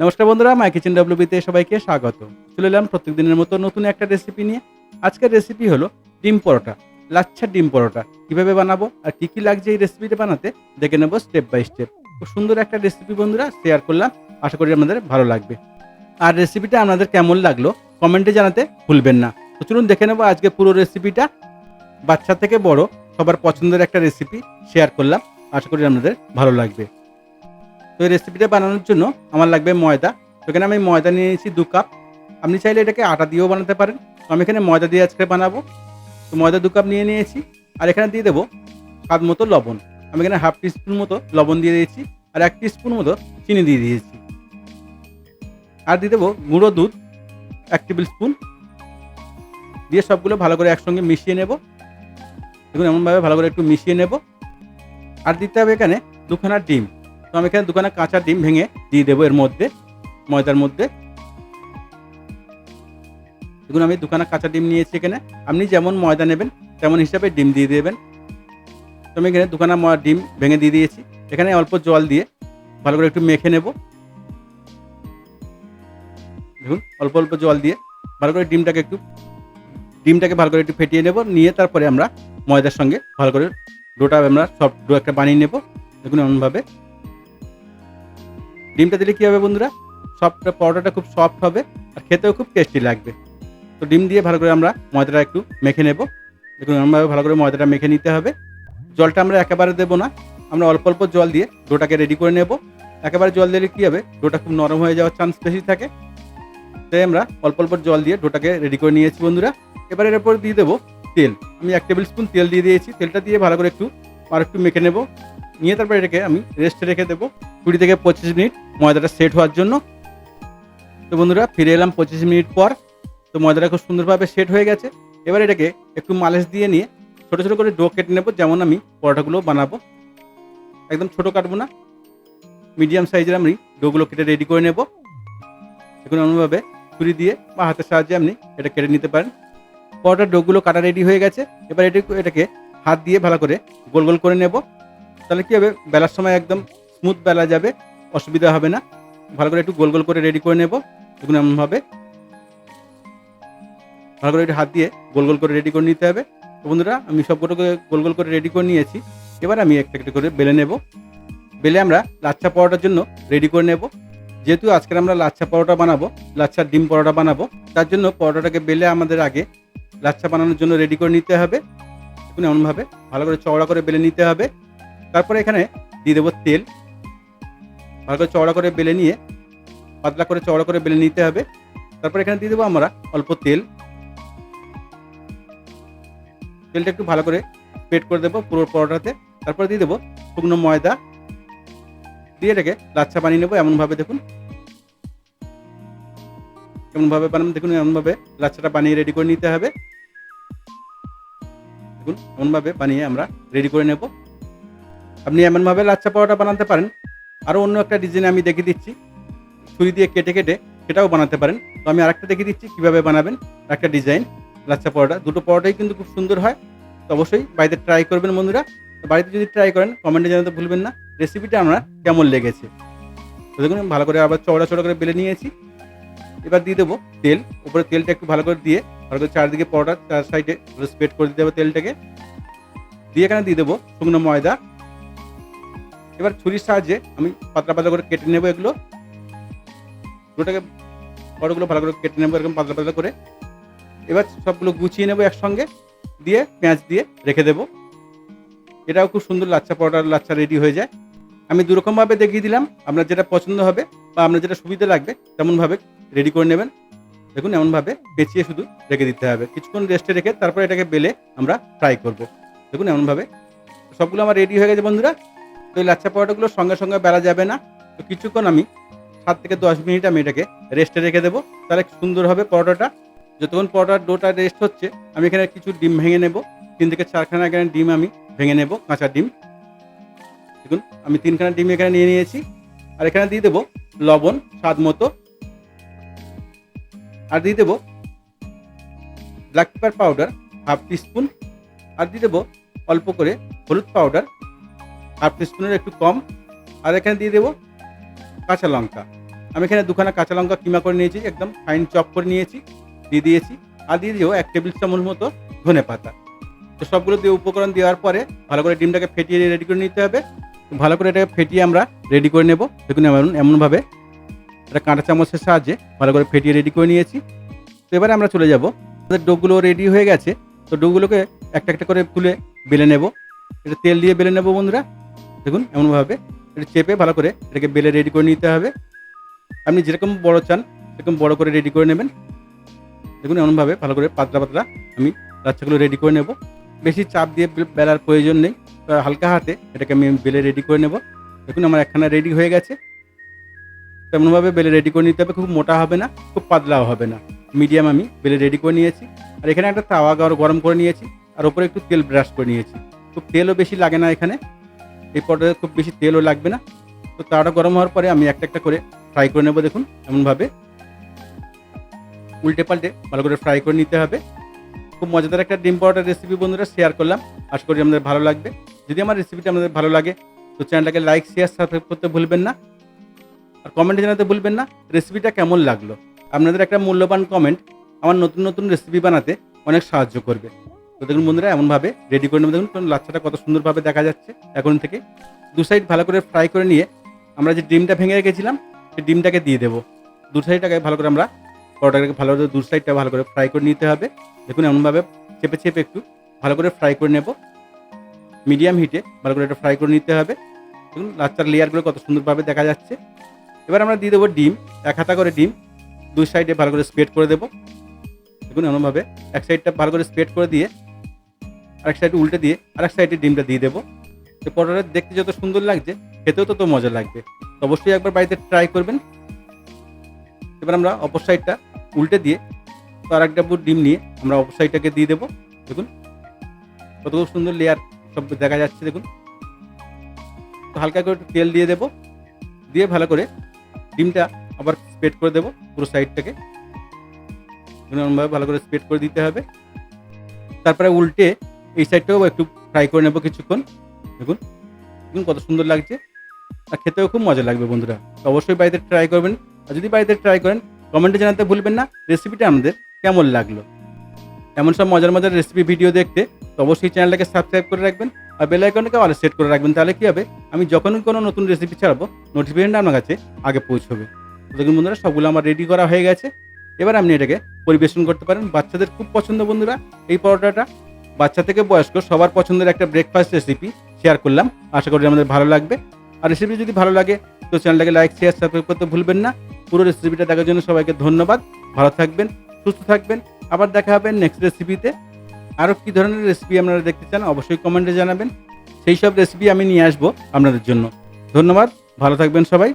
নমস্কার বন্ধুরা মাই কিচেন ডাব্লিউবিতে সবাইকে স্বাগত। চলে এলাম প্রত্যেক দিনের মতো নতুন একটা রেসিপি নিয়ে। আজকের রেসিপি হলো ডিম পরোটা, লাচ্ছা ডিম পরোটা। কীভাবে বানাবো আর কি কি লাগছে এই রেসিপিটা বানাতে, দেখে নেব স্টেপ বাই স্টেপ খুব সুন্দর একটা রেসিপি বন্ধুরা শেয়ার করলাম। আশা করি আপনাদের ভালো লাগবে। আর রেসিপিটা আপনাদের কেমন লাগল কমেন্টে জানাতে ভুলবেন না। তো চলুন দেখে নেব আজকে পুরো রেসিপিটা বাচ্চা থেকে বড়, সবার পছন্দের একটা রেসিপি শেয়ার করলাম। আশা করি আপনাদের ভালো লাগবে। তো এই রেসিপিটা বানানোর জন্য আমার লাগবে ময়দা। তো এখানে আমি ময়দা নিয়ে নিয়েছি দু কাপ আপনি চাইলে এটাকে আটা দিয়েও বানাতে পারেন। তো আমি এখানে ময়দা দিয়ে আজকে বানাবো। তো ময়দা দু কাপ নিয়ে নিয়েছি। আর এখানে দিয়ে দেবো স্বাদ মতো লবণ। আমি এখানে হাফ টিস্পুন মতো লবণ দিয়ে দিয়েছি। আর এক টিস্পুন মতো চিনি দিয়ে দিয়েছি। আর দিয়ে দেবো গুঁড়ো দুধ, এক টেবিল স্পুন দিয়ে সবগুলো ভালো করে একসঙ্গে মিশিয়ে নেব। দেখুন এমনভাবে ভালো করে একটু মিশিয়ে নেব। আর দিতে হবে এখানে দুখানা ডিম। তো আমি এখানে দুখানা কাঁচা ডিম ভেঙে দিয়ে দেবো এর মধ্যে, ময়দার মধ্যে। দেখুন, আমি দুখানা কাঁচা ডিম নিয়েছি এখানে। আপনি যেমন ময়দা নেবেন, তেমন হিসাবে ডিম দিয়ে দেবেন। তো আমি এখানে দুখানা ডিম ভেঙে দিয়ে দিয়েছি। এখানে অল্প জল দিয়ে ভালো করে একটু মেখে নেব। দেখুন, অল্প অল্প জল দিয়ে ভালো করে ডিমটাকে একটু, ডিমটাকে ভালো করে একটু ফেটিয়ে নেব। নিয়ে তারপরে আমরা ময়দার সঙ্গে ভালো করে ডোটা আমরা সব ডো একটা বানিয়ে নেব। দেখুন, এমনভাবে। ডিমটা দিলে কী হবে বন্ধুরা? সফট পরোটাটা খুব সফট হবে আর খেতেও খুব টেস্টি লাগবে। তো ডিম দিয়ে ভালো করে আমরা ময়দাটা একটু মেখে নেব। দেখুন এমনভাবে ভালো করে ময়দাটা মেখে নিতে হবে। জলটা আমরা একেবারে দেবো না। আমরা অল্প অল্প জল দিয়ে ডোটাকে রেডি করে নেব। একেবারে জল দিলে কী হবে? ডোটা খুব নরম হয়ে যাওয়ার চান্স বেশি থাকে। তাই আমরা অল্প অল্প জল দিয়ে ডোটাকে রেডি করে নিয়েছি বন্ধুরা। এবার এর উপর দিয়ে দেবো তেল। আমি এক টেবিল স্পুন তেল দিয়ে দিয়েছি। তেলটা দিয়ে ভালো করে একটু আর একটু মেখে নেব। নিয়ে তারপর এটাকে আমি রেস্টে রেখে দেবো। কুড়ি থেকে পঁচিশ মিনিট ময়দাটা সেট হওয়ার জন্য। তো বন্ধুরা, ফিরে এলাম পঁচিশ মিনিট পর। তো ময়দাটা খুব সুন্দরভাবে সেট হয়ে গেছে। এবার এটাকে একটু মালিশ দিয়ে নিয়ে ছোটো ছোটো করে ডো কেটে নেব। যেমন আমি পরোটাগুলো বানাবো। একদম ছোটো কাটবো না। মিডিয়াম সাইজের আমি ডোগুলো কেটে রেডি করে নেব। এখন এমনভাবে ছুরি দিয়ে বা হাতের সাহায্যে আপনি এটা কেটে নিতে পারেন। পরোটার ডোগুলো কাটা রেডি হয়ে গেছে। এবার এটি এটাকে হাত দিয়ে ভালো করে গোল গোল করে নেব। তাহলে কী হবে? বেলার সময় একদম স্মুথ বেলা যাবে, অসুবিধা হবে না। ভালো করে একটু গোল গোল করে রেডি করে নেব, দেখুন এমনভাবে ভালো করে একটু হাত দিয়ে গোল গোল করে রেডি করে নিতে হবে। তো বন্ধুরা, আমি সবগুলোকে গোল গোল করে রেডি করে নিয়েছি। এবার আমি একটা একটা করে বেলে নেব। বেলে আমরা লাচ্ছা পরোটার জন্য রেডি করে নেব। যেহেতু আজকে আমরা লাচ্ছা পরোটা বানাবো, লাচ্ছার ডিম পরোটা বানাবো, তার জন্য পরোটাটাকে বেলে আমাদের আগে লাচ্ছা বানানোর জন্য রেডি করে নিতে হবে। এমনভাবে ভালো করে চওড়া করে বেলে নিতে হবে। তারপরে এখানে দিয়ে দেবো তেল। ভালো করে চওড়া করে বেলে নিয়ে, পাতলা করে চওড়া করে বেলে নিতে হবে। তারপর এখানে দিয়ে দেবো আমরা অল্প তেল। তেলটা একটু ভালো করে স্প্রেড করে দেবো পুরো পরোটাতে। তারপর দিয়ে দেবো শুকনো ময়দা। দিয়ে এটাকে লাচ্ছা বানিয়ে নেব এমনভাবে, দেখুন। এমনভাবে বানান দেখুন, এমনভাবে লাচ্ছাটা বানিয়ে রেডি করে নিতে হবে। দেখুন, এমনভাবে বানিয়ে আমরা রেডি করে নেব। আপনি এমনভাবে লাচ্ছা পরোটা বানাতে পারেন। আরও অন্য একটা ডিজাইন আমি দেখে দিচ্ছি। ছুরি দিয়ে কেটে কেটে সেটাও বানাতে পারেন। তো আমি আরেকটা দেখে দিচ্ছি, কীভাবে বানাবেন একটা ডিজাইন লাচ্ছা পরোটা দুটো পরোটাই কিন্তু খুব সুন্দর হয়। তো অবশ্যই বাড়িতে ট্রাই করবেন বন্ধুরা। তো বাড়িতে যদি ট্রাই করেন কমেন্টে জানাতে ভুলবেন না। রেসিপিটা আমরা কেমন লেগেছে? তো দেখুন, ভালো করে আবার চওড়া চওড়া করে বেলে নিয়েছি। এবার দিয়ে দেবো তেল। উপরে তেলটা একটু ভালো করে দিয়ে, ভালো করে চারদিকে পরোটা চার সাইডে স্প্রেড করে দিতে হবে তেলটাকে। দিয়ে এখানে দিয়ে দেবো শুকনো ময়দা। এবার ছুরির সাহায্যে আমি পাতলা পাতলা করে কেটে নেব এগুলো। দুটাকে বড়গুলো ভালো করে কেটে নেব, এরকম পাতলা পাতলা করে। এবার সবগুলো গুছিয়ে নেব একসঙ্গে, দিয়ে পেঁয়াজ দিয়ে রেখে দেবো। এটাও খুব সুন্দর লাচ্ছা পরোটার লাচ্ছা রেডি হয়ে যায়। আমি দুরকমভাবে দেখিয়ে দিলাম, আপনার যেটা পছন্দ হবে বা আপনার যেটা সুবিধা লাগবে, তেমনভাবে রেডি করে নেবেন। দেখুন, এমনভাবে পেঁচিয়ে শুধু রেখে দিতে হবে। কিছুক্ষণ রেস্টে রেখে তারপরে এটাকে বেলে আমরা ফ্রাই করব। দেখুন, এমনভাবে সবগুলো আমার রেডি হয়ে গেছে বন্ধুরা। তো এই লাচ্ছা পরোটাগুলো সঙ্গে সঙ্গে বেলা যাবে না। তো কিছুক্ষণ আমি সাত থেকে দশ মিনিট আমি এটাকে রেস্টে রেখে দেবো। তাহলে সুন্দর হবে পরোটাটা। যতক্ষণ পরোটার ডোটা রেস্ট হচ্ছে, আমি এখানে কিছু ডিম ভেঙে নেব। তিন থেকে চারখানা এখানে ডিম আমি ভেঙে নেব, কাঁচা ডিম। দেখুন, আমি তিনখানা ডিম এখানে নিয়ে নিয়েছি। আর এখানে দিয়ে দেবো লবণ, স্বাদ মতো। আর দিয়ে দেবো black pepper powder half teaspoon আর দিয়ে দেবো অল্প করে হলুদ পাউডার হাফ টিস্পুনের একটু কম। আর এখানে দিয়ে দেবো কাঁচা লঙ্কা। আমি এখানে দুখানা কাঁচা লঙ্কা কিমা করে নিয়েছি, একদম ফাইন চপ করে নিয়েছি, দিয়ে দিয়েছি। আর দিয়ে দিও এক টেবিল চামচ মতো ধনে পাতা। তো সবগুলো দিয়ে উপকরণ দেওয়ার পরে ভালো করে ডিমটাকে ফেটিয়ে রেডি করে নিতে হবে। ভালো করে এটাকে ফেটিয়ে আমরা রেডি করে নেব। দেখুন এমন, এমনভাবে একটা কাঁটা চামচের সাহায্যে ভালো করে ফেটিয়ে রেডি করে নিয়েছি। তো এবারে আমরা চলে যাব। আমাদের ডোগুলো রেডি হয়ে গেছে। তো ডোগুলোকে একটা একটা করে তুলে বেলে নেব। এটা তেল দিয়ে বেলে নেব বন্ধুরা। দেখুন, এমনভাবে এটা চেপে ভালো করে এটাকে বেলে রেডি করে নিতে হবে। আপনি যেরকম বড় চান, সেরকম বড় করে রেডি করে নেবেন। দেখুন, এমনভাবে ভালো করে পাতলা পাতলা আমি লাচ্ছাগুলো রেডি করে নেব। বেশি চাপ দিয়ে বেলার প্রয়োজন নেই হালকা হাতে এটাকে আমি বেলে রেডি করে নেব। দেখুন, আমার একখানা রেডি হয়ে গেছে। তেমনভাবে বেলে রেডি করে নিতে হবে, খুব মোটা হবে না, খুব পাতলাও হবে না। মিডিয়াম আমি বেলে রেডি করে নিয়েছি। আর এখানে একটা তাওয়া গর- গরম করে নিয়েছি, আর ওপরে একটু তেল ব্রাশ করে নিয়েছি। খুব তেলও বেশি লাগে না এখানে এই পর্যায়ে খুব বেশি তেলও লাগবে না। তো তাওয়াটা গরম হওয়ার পরে আমি একটা একটা করে ফ্রাই করে নেব দেখুন, এমনভাবে। উল্টে পাল্টে ভালো করে ফ্রাই করে নিতে হবে। খুব মজাদার একটা ডিম পাউডার রেসিপি বন্ধুরা শেয়ার করলাম। আশা করি আমাদের ভালো লাগবে। যদি আমার রেসিপিটা আমাদের ভালো লাগে, তো চ্যানেলটাকে লাইক শেয়ার সাবস্ক্রাইব করতে ভুলবেন না। আর কমেন্টে জানাতে ভুলবেন না রেসিপিটা কেমন লাগল। আপনাদের একটা মূল্যবান কমেন্ট আমার নতুন নতুন রেসিপি বানাতে অনেক সাহায্য করবে। তো দেখুন বন্ধুরা, এমনভাবে রেডি করে নেব। দেখুন কারণ লাচ্ছাটা কত সুন্দরভাবে দেখা যাচ্ছে এখন থেকে। দু সাইড ভালো করে ফ্রাই করে নিয়ে আমরা যে ডিমটা ভেঙে রেখেছিলাম, সেই ডিমটাকে দিয়ে দেবো। দু সাইডটাকে ভালো করে আমরা পরোটাকে ভালো করে, দু সাইডটা ভালো করে ফ্রাই করে নিতে হবে। দেখুন, এমনভাবে চেপে চেপে একটু ভালো করে ফ্রাই করে নেব। মিডিয়াম হিটে ভালো করে এটা ফ্রাই করে নিতে হবে। দেখুন লাচ্চার লেয়ারগুলো কত সুন্দরভাবে দেখা যাচ্ছে। এবার আমরা দিয়ে দেবো ডিম, এক হাতা করে ডিম। দুই সাইডে ভালো করে স্প্রেড করে দেবো। দেখুন, এমনভাবে এক সাইডটা ভালো করে স্প্রেড করে দিয়ে আরেক সাইড উল্টে দিয়ে আরেক সাইডে ডিমটা দিয়ে দেবো। তো পরোটা দেখতে যত সুন্দর লাগছে, খেতেও তত মজা লাগবে। তো অবশ্যই একবার বাড়িতে ট্রাই করবেন। এবার আমরা অপর সাইডটা উল্টে দিয়ে তো আর একটা বুট ডিম নিয়ে আমরা অপর সাইডটাকে দিয়ে দেবো। দেখুন, কত সুন্দর লেয়ার সব দেখা যাচ্ছে, দেখুন। তো হালকা করে তেল দিয়ে দেবো। দিয়ে ভালো করে ডিমটা আবার স্প্রেড করে দেবো পুরো সাইডটাকে ভালো করে স্প্রেড করে দিতে হবে। তারপরে উল্টে এই সাইডটাও একটু ফ্রাই করে নেব কিছুক্ষণ। দেখুন দেখুন কত সুন্দর লাগছে। আর খেতেও খুব মজা লাগবে বন্ধুরা। অবশ্যই বাড়িতে ট্রাই করবেন। আর যদি বাড়িতে ট্রাই করেন কমেন্টে জানাতে ভুলবেন না। রেসিপিটা আমাদের কেমন লাগল? এমন সব মজার মজার রেসিপি ভিডিও দেখতে, তো অবশ্যই চ্যানেলটাকে সাবস্ক্রাইব করে রাখবেন। আর বেল আইকনটাকে অল সেট করে রাখবেন। তাহলে কী হবে? আমি যখনই কোনো নতুন রেসিপি ছাড়বো নোটিফিকেশনটা আপনার কাছে আগে পৌঁছবে। দেখুন বন্ধুরা, সবগুলো আমার রেডি করা হয়ে গেছে। এবার আপনি এটাকে পরিবেশন করতে পারেন। বাচ্চাদের খুব পছন্দ বন্ধুরা, এই পরোটাটা। বাচ্চা থেকে বয়স্ক, সবার পছন্দের একটা ব্রেকফাস্ট রেসিপি শেয়ার করলাম। আশা করি আমাদের ভালো লাগবে। আর রেসিপি যদি ভালো লাগে, তো চ্যানেলটাকে লাইক শেয়ার সাবস্ক্রাইব করতে ভুলবেন না। পুরো রেসিপিটা দেখার জন্য সবাইকে ধন্যবাদ। ভালো থাকবেন, সুস্থ থাকবেন। আবার দেখা হবে নেক্সট রেসিপিতে আরও কী ধরনের রেসিপি আপনারা দেখতে চান, অবশ্যই কমেন্টে জানাবেন। সেই সব রেসিপি আমি নিয়ে আসব আপনাদের জন্য। ধন্যবাদ, ভালো থাকবেন সবাই।